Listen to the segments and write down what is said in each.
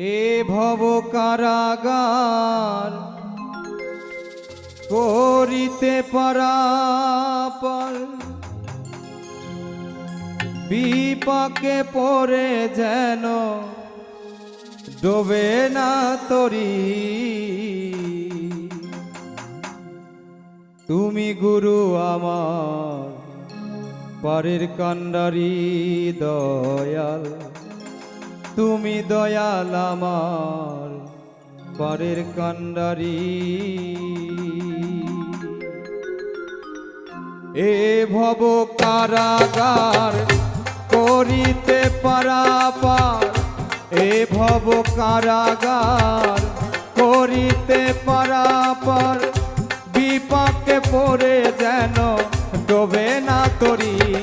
এ ভব কারাগার করিতে পরাপর। বিপাকে পরে যেন ডোবে না তরি। তুমি গুরু আমার পরের কান্ডারি দয়াল। তুমি দয়াল আমার পরের কান্ডারি। এ ভব কারাগার করিতে পারাপার। এ ভব কারাগার করিতে পারাপার। বিপাকে পড়ে যেন ডোবে না তরি।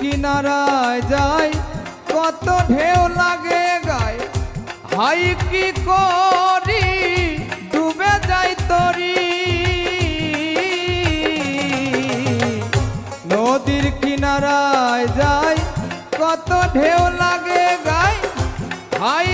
কিনারায় যাই কত ঢেউ লাগে গায়। হাই কি করি, ডুবে যাই তরি। নদীর কিনারায় যাই কত ঢেউ লাগে গায়। হাই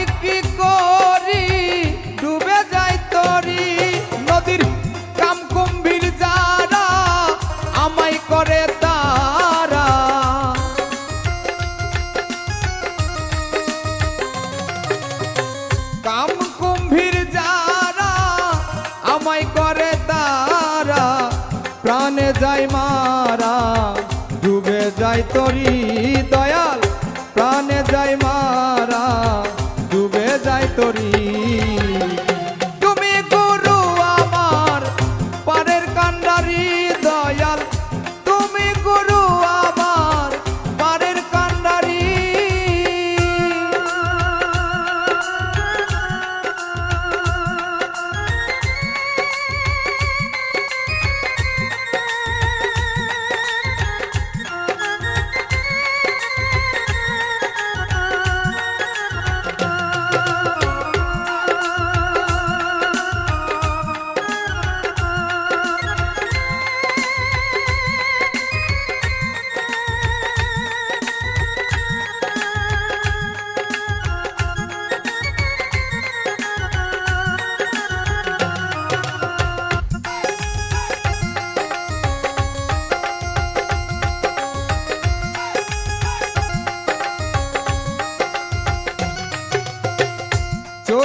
যায় মারা। ডুবে যায় তরি দয়াল প্রাণে যায় মারা। ডুবে যায় তরি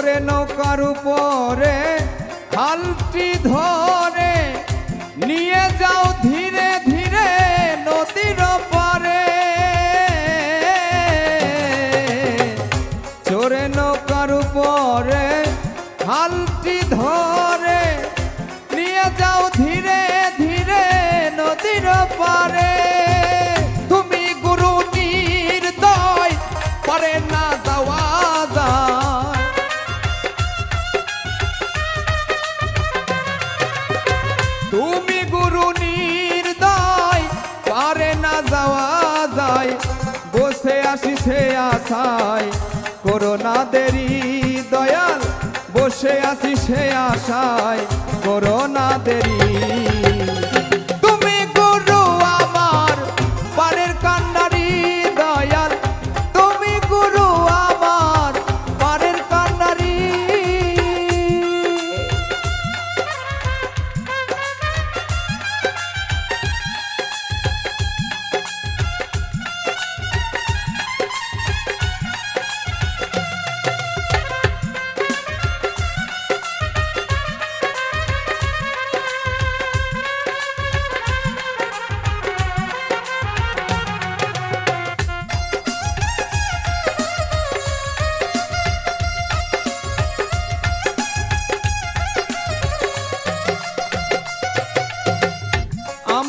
চোরে নৌকার উপরে খালটি ধরে। সে আশায় করোনা দেরি দয়াল বসে আসি সে আশায় করোনা দেরি।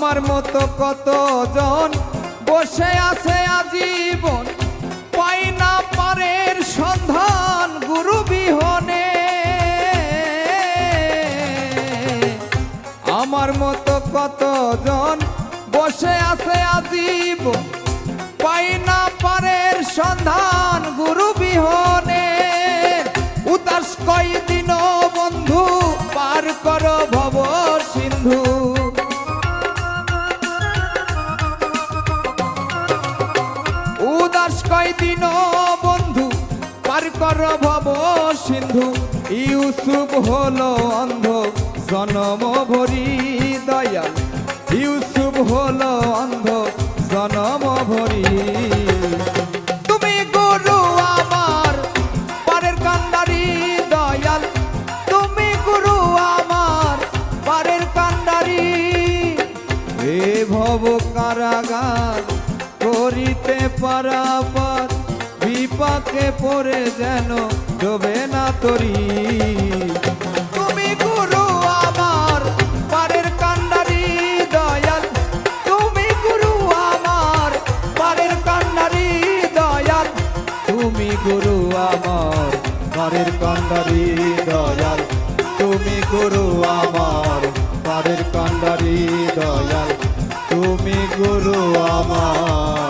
আমার মতো কতজন বসে আছে আজীবন? পাই না পারের সন্ধান গুরু বিহনে আমার মতো কতজন বসে আছে আজীবন? পাই না পারের সন্ধান গুরু বিহনে উদাস কয়দিন সিন্ধু ইউসুফ হলো অন্ধ জনম ভরি দয়া ইউসুফ হলো অন্ধ জনম ভরি। বিপাকে পড়ে যেন ডোবে না তরি। তুমি গুরু আমার পারের কান্ডারি দয়াল। তুমি গুরু আমার পারের কান্ডারি দয়াল। তুমি গুরু আমার পারের কান্ডারি দয়াল। তুমি গুরু আমার পারের কান্ডারি দয়াল। তুমি গুরু আমার